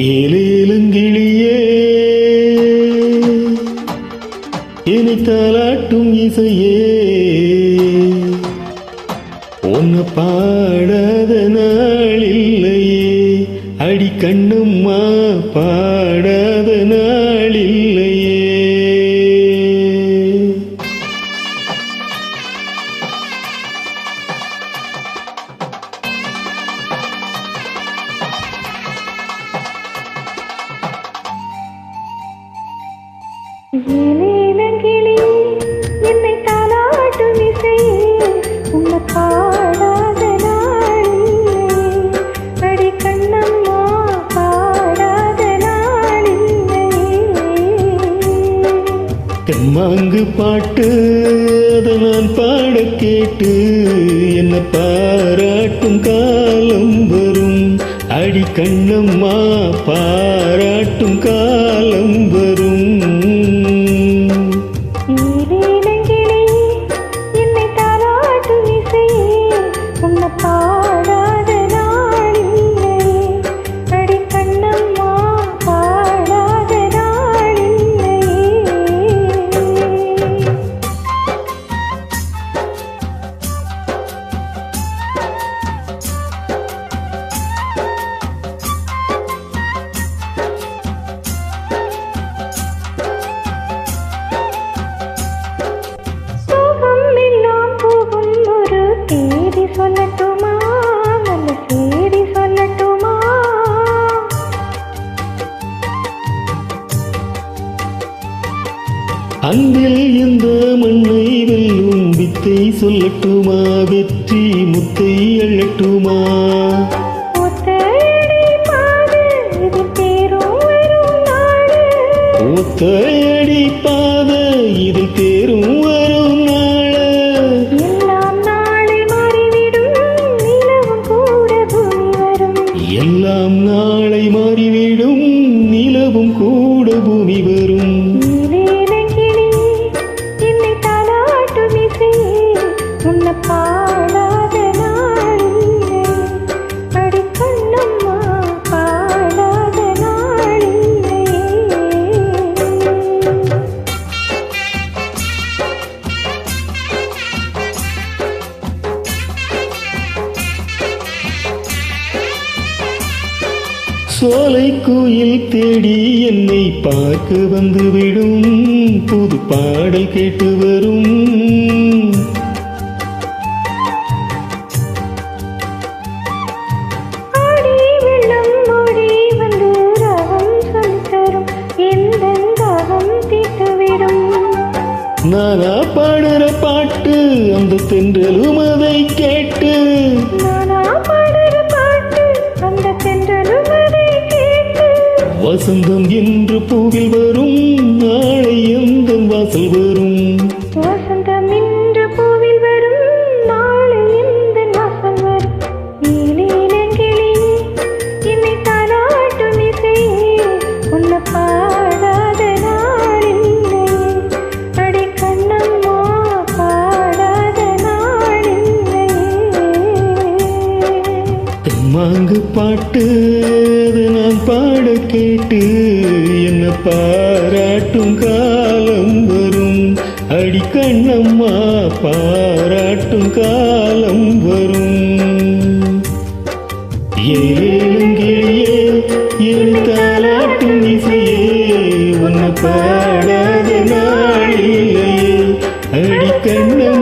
ஏலேலுங்கிளியே இனி தாலாட்டும் இசையே. உன்னை பாடாத நாள் இல்லையே அடி கண்ணம்மா பாடாத நாள் தெம்மாங்கு பாட்டு அதை நான் பாட கேட்டு என்ன பாராட்டும் காலம் வரும். அடி கண்ணம்மா பாராட்டும் காலம் வரும். சொல்லட்டுமா? நல்ல செய்தி சொல்லட்டுமா? அன்பில் இந்த மண்ணை வெல்லும் வித்தை சொல்லட்டுமா? வெற்றி முத்தை எழட்டுமா ஒத்தையடி பாடு இது நிலவும் கூட பூமி வரும். சோலை கோயில் தேடி என்னை பார்க்க வந்துவிடும். புது பாடல் கேட்டு வரும். நானா பாடுற பாட்டு அந்த தென்றலும் அதை கேட்டு. நானா பாடுற பாட்டு அந்த தென்றலும் வசந்தம் என்று பூவில் வரும். நாளை எந்த வாசல் வரும்? வசந்தம் இன்று பூவில் வரும். நாளை இந்த வாசல் வரும்? என்னை தாலாட்டும் இசையே உன்னை பாடாத நாளில்லை அடி கண்ணம்மா பாடாத நாளில்லை தெம்மாங்கு பாட்டு நான் பாட கேட்டு என்ன பாராட்டும் காலம் வரும். அடிக்கண்ணம்மா பாராட்டும் காலம் வரும். ஏழுங்கிழியே என் தாலாட்டும் இசையே உன்னை பாடாத நாளில்லையே அடிக்கண்ணம்